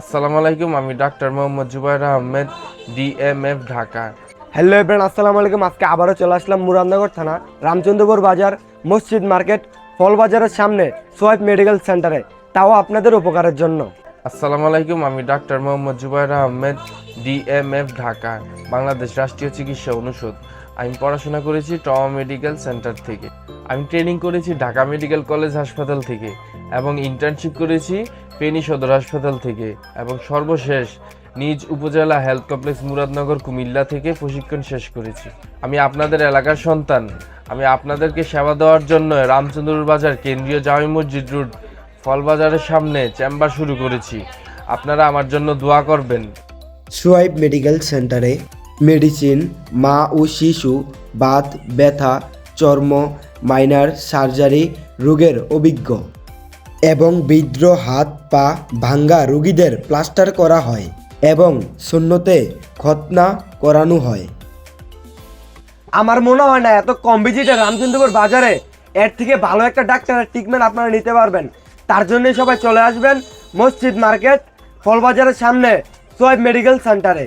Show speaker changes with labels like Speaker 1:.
Speaker 1: আসসালামু আলাইকুম আমি doctor Mohammad Jubair Ahmed DMF Dhaka.
Speaker 2: Hello everyone আসসালামু আলাইকুম। আজকে আবারও চলে আসলাম মুরাদনগর থানা রামচন্দ্রপুর বাজার মসজিদ মার্কেট ফল বাজারের সামনে সোয়াইপ মেডিকেল সেন্টারে। তাও আপনাদের উপকারের জন্য।
Speaker 1: আসসালামু আলাইকুম আমি ডাক্তার মোহাম্মদ জুবাইর আহমেদ ডিএমএফ ঢাকা বাংলাদেশ রাষ্ট্রীয় চিকিৎসা অনুষদ। আমি পড়াশোনা করেছি টমা মেডিকেল সেন্টার থেকে। আমি ট্রেনিং করেছি ঢাকা মেডিকেল কলেজ হাসপাতাল থেকে। এবং ইন্টার্নশিপ করেছি পেনি সদর হাসপাতাল থেকে এবং সর্বশেষ নিজ উপজেলা হেলথ কমপ্লেক্স মুরাদনগর কুমিল্লা থেকে প্রশিক্ষণ শেষ করেছি। আমি আপনাদের এলাকার সন্তান। আমি আপনাদেরকে সেবা দেওয়ার জন্য রামচন্দ্র বাজার কেন্দ্রীয় জামি মসজিদ রোড ফল বাজারের সামনে চেম্বার শুরু করেছি। আপনারা আমার জন্য দোয়া করবেন।
Speaker 3: সোয়াইপ মেডিকেল সেন্টারে মেডিসিন, মা ও শিশু, বাত, ব্যথা, চর্ম, মাইনার সার্জারি, রোগের অভিজ্ঞ। এবং বৃদ্র হাত, পা ভাঙ্গা রোগীদের প্লাস্টার করা হয় এবং শূন্যতে খতনা করানো হয়।
Speaker 2: আমার মনে হয় না, এত কম ভিজিটে রামচন্দ্রপুর বাজারে এর থেকে ভালো একটা ডাক্তারের ট্রিটমেন্ট আপনারা নিতে পারবেন। তার জন্যই সবাই চলে আসবেন মসজিদ মার্কেট ফল বাজারের সামনে সোয়াইপ মেডিকেল সেন্টারে।